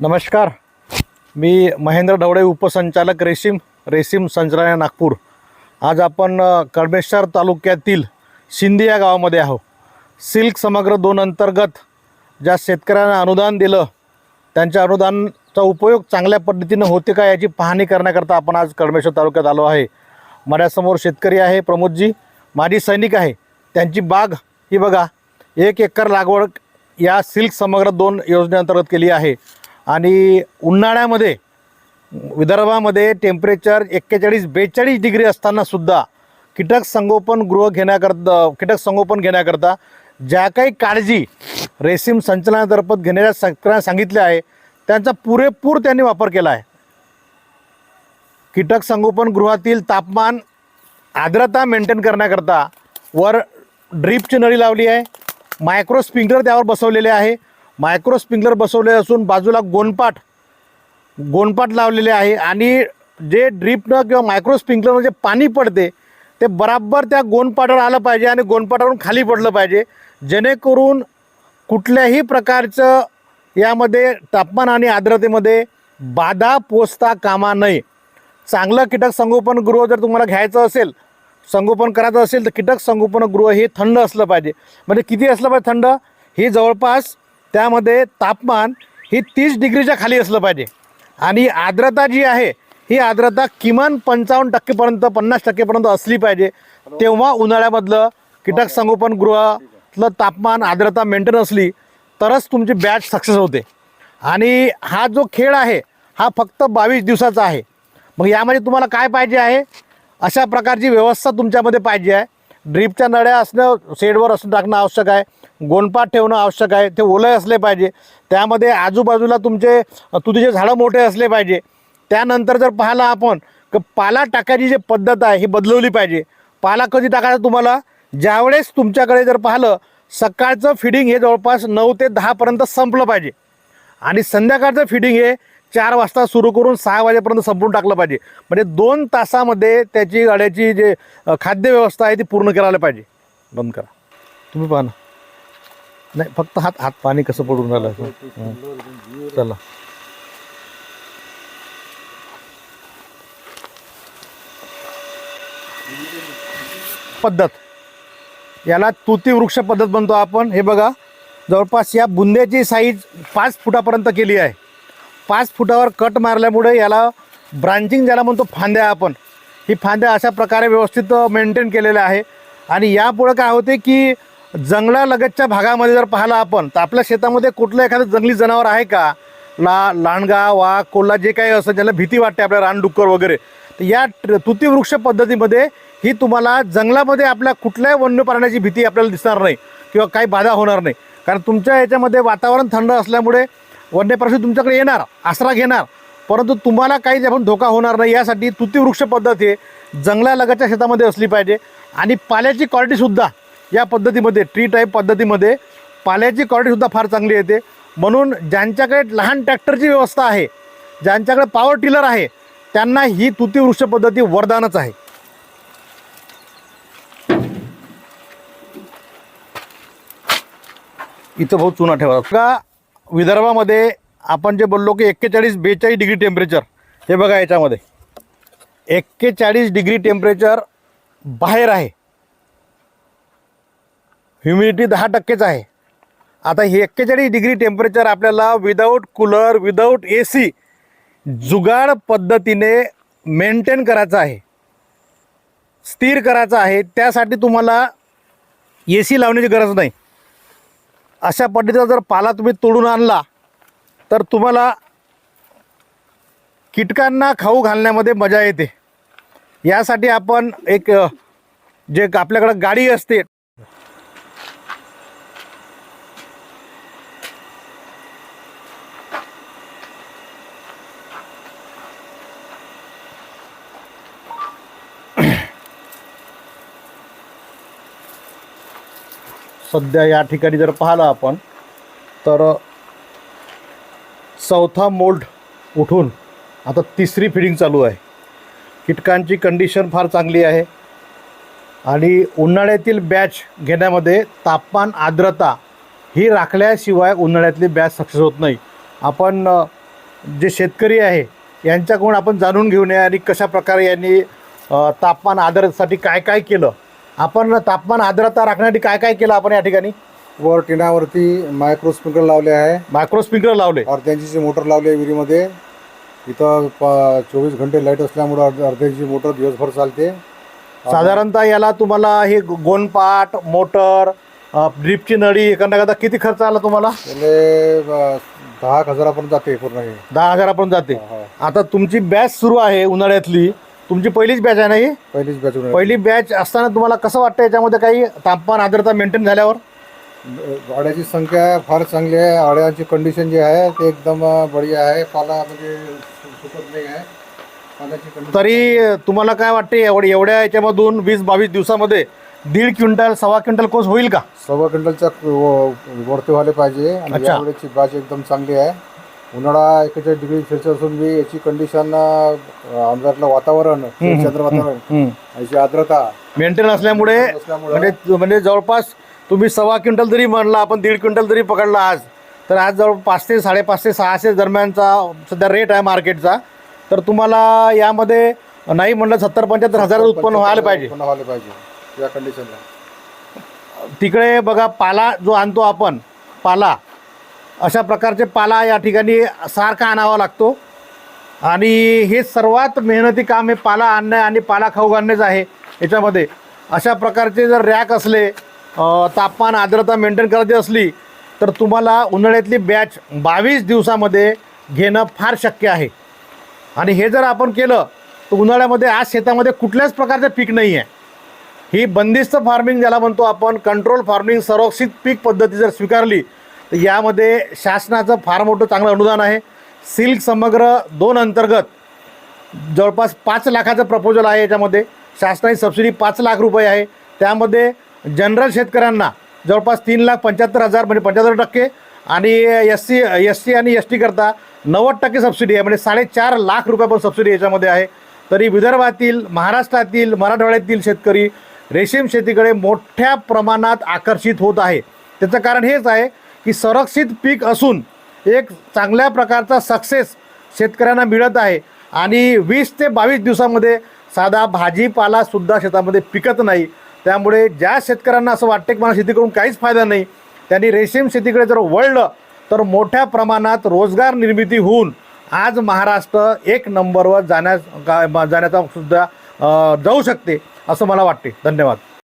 नमस्कार. मी महेंद्र ढवळे उपसंचालक रेशीम रेशीम संचालनालय नागपूर. आज आपण कडमेश्वर तालुक्यातील शिंदे या गावामध्ये आहो सिल्क समग्र दोन अंतर्गत ज्या शेतकऱ्यांना अनुदान दिलं त्यांच्या अनुदानचा उपयोग चांगल्या पद्धतीनं होते का याची पाहणी करण्याकरता आपण आज कडमेश्वर तालुक्यात आलो आहे. माझ्यासमोर शेतकरी आहे प्रमोदजी माझी सैनिक आहे. त्यांची बाग ही बघा एक एकर लागवड या सिल्क समग्र दोन योजनेअंतर्गत केली आहे. आणि उन्हाळ्यामध्ये विदर्भामध्ये टेम्परेचर एक्केचाळीस बेचाळीस डिग्री असतानासुद्धा कीटक संगोपन गृह घेण्याकरता कीटक संगोपन घेण्याकरता ज्या काही काळजी रेशीम संचलनातर्फत घेण्याच्या शेतकऱ्यांना सांगितल्या आहे त्यांचा पुरेपूर त्यांनी वापर केला आहे. कीटक संगोपन गृहातील तापमान आर्द्रता मेंटेन करण्याकरता वर ड्रीपची नळी लावली आहे मायक्रो स्प्रिंकलर त्यावर बसवलेले आहे मायक्रो स्प्रिंकलर बसवले असून बाजूला गोनपाट गोनपाट लावलेले आहे आणि जे ड्रीपनं किंवा मायक्रो स्प्रिंकलरनं जे पाणी पडते ते बराबर त्या गोनपाटावर आलं पाहिजे आणि गोनपाटावरून खाली पडलं पाहिजे. जेणेकरून कुठल्याही प्रकारचं यामध्ये तापमान आणि आर्द्रतेमध्ये बाधा पोचता कामा नये. चांगलं कीटक संगोपन गृह जर तुम्हाला घ्यायचं असेल संगोपन करायचं असेल तर कीटक संगोपन गृह हे थंड असलं पाहिजे. म्हणजे किती असलं पाहिजे थंड? ही जवळपास त्यामध्ये तापमान ही तीस डिग्रीच्या खाली असलं पाहिजे. आणि आर्द्रता जी आहे ही आर्द्रता किमान पंचावन्न टक्केपर्यंत पन्नास टक्केपर्यंत असली पाहिजे. तेव्हा उन्हाळ्यामधलं कीटक संगोपन गृहातलं तापमान आर्द्रता मेंटेन असली तरच तुमची बॅच सक्सेस होते. आणि हा जो खेळ आहे हा फक्त बावीस दिवसाचा आहे. मग यामध्ये तुम्हाला काय पाहिजे आहे? अशा प्रकारची व्यवस्था तुमच्यामध्ये पाहिजे आहे. ड्रीपच्या नळ्या असणं शेडवर असणं टाकणं आवश्यक आहे. गोंडपाट ठेवणं आवश्यक आहे. ते ओलं असले पाहिजे. त्यामध्ये आजूबाजूला तुमचे तुतीचे झाडं मोठे असले पाहिजे. त्यानंतर जर पाहिलं आपण क पाला टाकायची जी पद्धत आहे ही बदलवली पाहिजे. पाला कधी टाकायचा तुम्हाला? ज्यावेळेस तुमच्याकडे जर पाहिलं सकाळचं फिडिंग हे जवळपास नऊ ते दहापर्यंत संपलं पाहिजे. आणि संध्याकाळचं फिडिंग हे चार वाजता सुरू करून सहा वाजेपर्यंत संपून टाकलं पाहिजे. म्हणजे दोन तासामध्ये त्याची गाड्याची जे खाद्यव्यवस्था आहे ती पूर्ण करायला पाहिजे. बंद करा. तुम्ही पाहा ना. नाही फक्त हात हात पाणी कसं पडून राहिलं. हं. चला. पद्धत. याला तुती वृक्ष पद्धत म्हणतो आपण. हे बघा जवळपास या बुंद्याची साईज पाच फुटापर्यंत केली आहे. पाच फुटावर कट मारल्यामुळे याला ब्रांचिंग ज्याला म्हणतो फांद्या आपण. ही फांद्या अशा प्रकारे व्यवस्थित मेंटेन केलेल्या आहे. आणि यापुढं काय होते की जंगलालगतच्या भागामध्ये जर पाहिलं आपण तर आपल्या शेतामध्ये कुठलं एखादं जंगली जनावर आहे का? ला लांडगा वाघ कोल्हा जे काही असं ज्याला भीती वाटते आपल्या रानडुक्कर वगैरे तर या तुतीवृक्ष वृक्ष पद्धतीमध्ये ही तुम्हाला जंगलामध्ये आपल्या कुठल्याही वन्य प्राण्याची भीती आपल्याला दिसणार नाही किंवा काही बाधा होणार नाही. कारण तुमच्या याच्यामध्ये वातावरण थंड असल्यामुळे वन्य प्राणी तुमच्याकडे येणार आसरा घेणार परंतु तुम्हाला काही आपण धोका होणार नाही यासाठी तुतीवृक्ष पद्धत हे जंगलालगतच्या शेतामध्ये असली पाहिजे. आणि पाल्याची क्वालिटीसुद्धा या पद्धतीमध्ये ट्री टाईप पद्धतीमध्ये पाल्याची क्वालिटीसुद्धा फार चांगली येते. म्हणून ज्यांच्याकडे लहान ट्रॅक्टरची व्यवस्था आहे ज्यांच्याकडे पॉवर टिलर आहे त्यांना ही तुती वृक्ष पद्धती वरदानच आहे. इथं बहुत चुना ठेवा. का विदर्भामध्ये आपण जे बोललो की एक्केचाळीस बेचाळीस डिग्री टेम्परेचर हे बघा याच्यामध्ये. एक्केचाळीस डिग्री टेम्परेचर बाहेर आहे. ह्युमिडिटी दहा टक्केच आहे. आता हे एक्केचाळीस डिग्री टेम्परेचर आपल्याला without cooler without A C jugaad पद्धतीने मेंटेन करायचं आहे. स्थिर करायचं आहे. त्यासाठी तुम्हाला ए सी लावण्याची गरज नाही. अशा पद्धतीचा जर पाला तुम्ही तोडून आणला तर तुम्हाला कीटकांना खाऊ घालण्यामध्ये मजा येते. यासाठी आपण एक जे आपल्याकडं गाडी असते सध्या या ठिकाणी जर पाहिलं आपण तर चौथा मोल्ड उठून आता तिसरी फिडिंग चालू आहे. कीटकांची कंडिशन फार चांगली आहे. आणि उन्हाळ्यातील बॅच घेण्यामध्ये तापमान आर्द्रता ही राखल्याशिवाय उन्हाळ्यातली बॅच सक्सेस होत नाही. आपण जे शेतकरी आहे यांच्याकडून आपण जाणून घेऊन या आणि कशा प्रकारे यांनी तापमान आदरसाठी काय काय केलं. आपण तापमान आर्द्रता राखण्यासाठी काय काय केलं आपण या ठिकाणी? वर टिनावरती मायक्रो स्प्रिंकलर लावले आहे. मायक्रो स्प्रिंकलर लावले अर्ध्यांची मोटर लावली आहे विहिरीमध्ये इथं प चोवीस घंटे लाइट असल्यामुळं अर्ध अर्ध्यांची मोटर दिवसभर चालते. साधारणतः याला तुम्हाला हे गोनपाट मोटर ड्रिपची नळी करण्याकरता किती खर्च आला तुम्हाला? त्याले दहा एक हजारापर्यंत जाते पूर्ण हे. दहा हजारापर्यंत जाते. हा. आता तुमची बॅच सुरू आहे उन्हाळ्यातली. तुमची पहिलीच बॅच आहे ना ही? पहिलीच बॅच पहिली बॅच असताना तुम्हाला कसं वाटतं याच्यामध्ये काही तापमान आर्द्रता मेंटेन झाल्यावर? अड्याची संख्या फार चांगली आहे. अड्यांची कंडिशन जी आहे ते एकदम बढिया आहे. पाला म्हणजे सुकत नाही आहे. पाल्याची तरी तुम्हाला काय वाटते एवढ्या एवढ्या याच्यामधून वीस बावीस दिवसामध्ये दीड क्विंटल सव्वा क्विंटल कोस होईल का? सव्वा क्विंटलच्या व- वरती व्हायला पाहिजे. आणि. यावेळेची बॅच एकदम चांगली आहे. उन्हाळा एकेचाळीस डिग्री सेल्सिअस असून बी याची कंडिशन आमच्यातलं वातावरण चंद्र वातावरण याची आर्द्रता. मेंटेन असल्यामुळे म्हणजे म्हणजे जवळपास तुम्ही सव्वा क्विंटल जरी म्हणला आपण दीड क्विंटल जरी पकडला आज तर आज जवळ पाचशे साडेपाचशे सहाशे दरम्यानचा सध्या रेट आहे मार्केटचा तर तुम्हाला यामध्ये नाही म्हणलं सत्तर पंच्याहत्तर हजार उत्पन्न व्हायला पाहिजे. व्हायला पाहिजे या कंडिशनला तिकडे बघा पाला जो आणतो आपण पाला अशा प्रकारचे पाला या ठिकाणी सारखा आणावा लागतो. आणि हे सर्वात मेहनती काम हे पाला आणणे आणि पाला खाऊ घालणेच आहे याच्यामध्ये. अशा प्रकारचे जर रॅक असले तापमान आर्द्रता मेंटेन करायची असली तर तुम्हाला उन्हाळ्यातली बॅच बावीस दिवसामध्ये घेणं फार शक्य आहे. आणि हे जर आपण केलं तर उन्हाळ्यामध्ये आज शेतामध्ये कुठल्याच प्रकारचं पीक नाही आहे. ही बंदिस्त फार्मिंग ज्याला म्हणतो आपण कंट्रोल फार्मिंग संरक्षित पीक पद्धती जर स्वीकारली तर यामध्ये शासनाचं फार मोठं चांगलं अनुदान आहे. सिल्क समग्र दोन अंतर्गत जवळपास पाच लाखाचं प्रपोजल आहे याच्यामध्ये. शासनाची सबसिडी पाच लाख रुपये आहे. त्यामध्ये जनरल शेतकऱ्यांना जवळपास तीन लाख पंच्याहत्तर हजार म्हणजे पंच्याहत्तर टक्के आणि एस सी एस सी आणि एस टीकरता नव्वद टक्के सबसिडी आहे. म्हणजे साडेचार लाख रुपये पण सबसिडी याच्यामध्ये आहे. तरी विदर्भातील महाराष्ट्रातील मराठवाड्यातील शेतकरी रेशीम शेतीकडे मोठ्या प्रमाणात आकर्षित होत आहे. त्याचं कारण हेच आहे की संरक्षित पीक असून एक चांगल्या प्रकारचा सक्सेस शेतकऱ्यांना मिळत आहे. आणि वीस ते बावीस दिवसामध्ये साधा भाजीपालासुद्धा शेतामध्ये पिकत नाही. त्यामुळे ज्या शेतकऱ्यांना असं वाटते की मला शेती करून काहीच फायदा नाही त्यांनी रेशीम शेतीकडे जर वळलं तर मोठ्या प्रमाणात रोजगार निर्मिती होऊन आज महाराष्ट्र एक नंबरवर जाण्यास जाण्याचा सुद्धा जाऊ शकते असं मला वाटते. धन्यवाद.